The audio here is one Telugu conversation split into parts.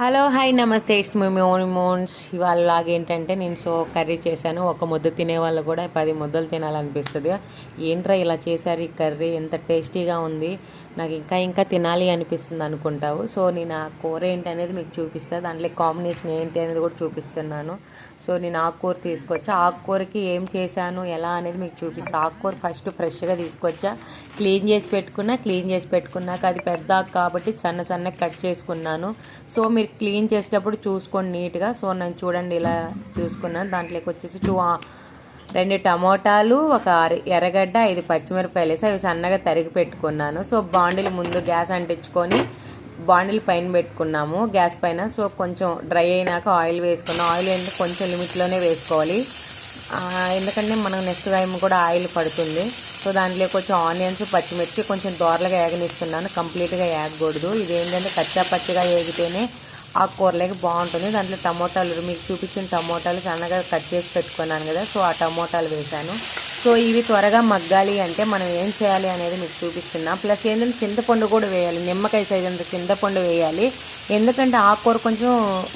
హలో హాయ్ నమస్తే. ఇట్స్ మీ మోని మోన్స్ ఇవాళ లాగా ఏంటంటే నేను సో కర్రీ చేశాను. ఒక ముద్ద తినే వాళ్ళు కూడా పది ముద్దలు తినాలనిపిస్తుంది. ఏంట్రా ఇలా చేశారు ఈ కర్రీ? ఎంత టేస్టీగా ఉంది. నాకు ఇంకా ఇంకా తినాలి అనిపిస్తుంది అనుకుంటావు. సో నేను ఆ కూర ఏంటి అనేది మీకు చూపిస్తాను దాంట్లో కాంబినేషన్ ఏంటి అనేది కూడా చూపిస్తున్నాను. సో నేను ఆకుకూర తీసుకొచ్చా. ఆకుకూరకి ఏం చేశాను? ఎలా అనేది మీకు చూపిస్తాను ఆకుకూర ఫస్ట్ ఫ్రెష్గా తీసుకొచ్చా. క్లీన్ చేసి పెట్టుకున్నా క్లీన్ చేసి పెట్టుకున్నాక అది పెద్ద కాబట్టి సన్న సన్నగా కట్ చేసుకున్నాను. సో మీరు క్లీన్ చేసేటప్పుడు చూసుకోండి నీట్గా. సో నేను చూడండి ఇలా చూసుకున్నాను. దాంట్లోకి వచ్చేసి టూ రెండు టమోటాలు ఒక ఎర్రగడ్డ ఐదు పచ్చిమిరపకాయలు వేసి అవి సన్నగా తరిగి పెట్టుకున్నాను. సో బాండిల్ ముందు గ్యాస్ అంటించుకొని బాండిల్ పైన పెట్టుకున్నాము. గ్యాస్ పైన సో కొంచెం డ్రై అయినాక ఆయిల్ వేసుకున్నాం ఆయిల్ ఏంటంటే కొంచెం లిమిట్లోనే వేసుకోవాలి. ఎందుకంటే మనం నెక్స్ట్ టైం కూడా ఆయిల్ పడుతుంది. సో దాంట్లో కొంచెం ఆనియన్స్ పచ్చిమిర్చి కొంచెం దోరలుగా ఏగనిస్తున్నాను. కంప్లీట్గా ఏగకూడదు. ఇది ఏంటంటే కచ్చా పచ్చిగా ఏగితేనే ఆ కూరలోకి బాగుంటుంది. దాంట్లో టమోటాలు మీకు చూపించిన టమోటాలు సన్నగా కట్ చేసి పెట్టుకున్నాను కదా సో ఆ టమోటాలు వేశాను. సో ఇవి త్వరగా మగ్గాలి అంటే మనం ఏం చేయాలి అనేది మీకు చూపిస్తున్నా. ప్లస్ ఏంటంటే చింతపండు కూడా వేయాలి. నిమ్మకాయ సైజ్ అంత చింతపండు వేయాలి. ఎందుకంటే ఆ కూర కొంచెం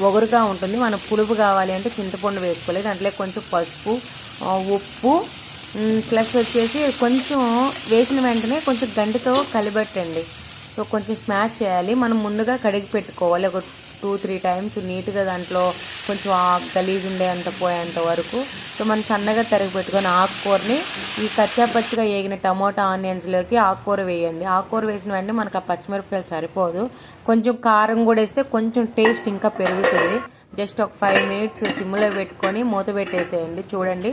ఒగరుగా ఉంటుంది. మనం పులుపు కావాలి అంటే చింతపండు వేసుకోవాలి. దాంట్లో కొంచెం పసుపు ఉప్పు ప్లస్ వచ్చేసి కొంచెం వేసిన వెంటనే కొంచెం గంటితో కలిపెట్టండి సో కొంచెం స్మాష్ చేయాలి. మనం ముందుగా కడిగి పెట్టుకోవాలి. ఒక టూ త్రీ టైమ్స్ నీట్గా దాంట్లో కొంచెం ఆ గలీజ్ ఉండేంత పోయేంత వరకు. సో మనం సన్నగా తరిగి పెట్టుకొని ఆకుకూరని ఈ కచ్చాపచ్చిగా వేగిన టమోటా ఆనియన్స్లోకి ఆకుకూర వేయండి. ఆకుకూర వేసిన వెంటనే మనకు ఆ పచ్చిమిరపకాయలు సరిపోదు. కొంచెం కారం కూడా వేస్తే కొంచెం టేస్ట్ ఇంకా పెరుగుతుంది. జస్ట్ ఒక ఫైవ్ మినిట్స్ సిమ్లో పెట్టుకొని మూత పెట్టేసేయండి. చూడండి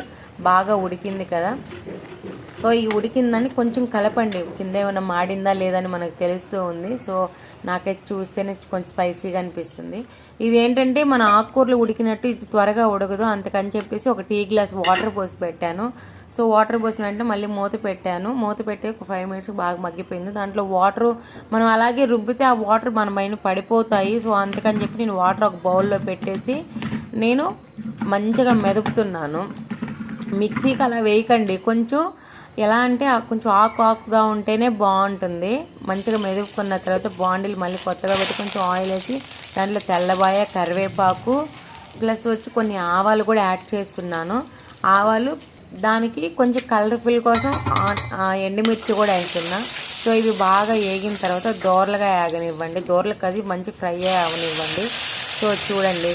బాగా ఉడికింది కదా. సో ఈ ఉడికిందని కొంచెం కలపండి. కింద ఏమైనా మాడిందా లేదని మనకు తెలుస్తూ ఉంది. సో నాకైతే చూస్తేనే కొంచెం స్పైసీగా అనిపిస్తుంది. ఇది ఏంటంటే మన ఆకుకూరలు ఉడికినట్టు ఇది త్వరగా ఉడకదు. అందుకని చెప్పేసి ఒక టీ గ్లాస్ వాటర్ పోసి పెట్టాను. సో వాటర్ పోసిన వెంటనే మళ్ళీ మూత పెట్టాను. మూత పెట్టి ఒక ఫైవ్ మినిట్స్ బాగా మగ్గిపోయింది. దాంట్లో వాటర్ మనం అలాగే రుబ్బితే ఆ వాటర్ మన పైన పడిపోతాయి. సో అందుకని చెప్పి నేను వాటర్ ఒక బౌల్లో పెట్టేసి నేను మంచిగా మెదుపుతున్నాను. మిక్సీకి అలా వేయకండి. కొంచెం ఎలా అంటే కొంచెం ఆకు ఆకుగా ఉంటేనే బాగుంటుంది. మంచిగా మెదుపుకున్న తర్వాత బాండీలు మళ్ళీ కొత్తగా పెట్టి కొంచెం ఆయిల్ వేసి దాంట్లో తెల్లబాయ కరివేపాకు ప్లస్ వచ్చి కొన్ని ఆవాలు కూడా యాడ్ చేస్తున్నాను. ఆవాలు దానికి కొంచెం కలర్ఫుల్ కోసం ఎండుమిర్చి కూడా వేస్తున్నా. సో ఇవి బాగా వేగిన తర్వాత దోరలుగా వేగనివ్వండి దోరలకు అది మంచి ఫ్రై అవనివ్వండి. సో చూడండి.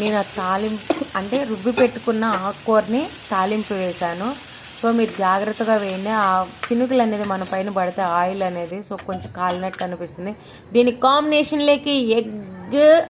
నేను ఆ తాలింపు అంటే రుబ్బి పెట్టుకున్న ఆకుకూరని తాలింపు వేశాను. సో మీరు జాగ్రత్తగా వేయండి. ఆ చినుకులు అనేది మన పైన పడితే ఆయిల్ అనేది సో కొంచెం కాలినట్టు అనిపిస్తుంది. దీని కాంబినేషన్లోకి ఎగ్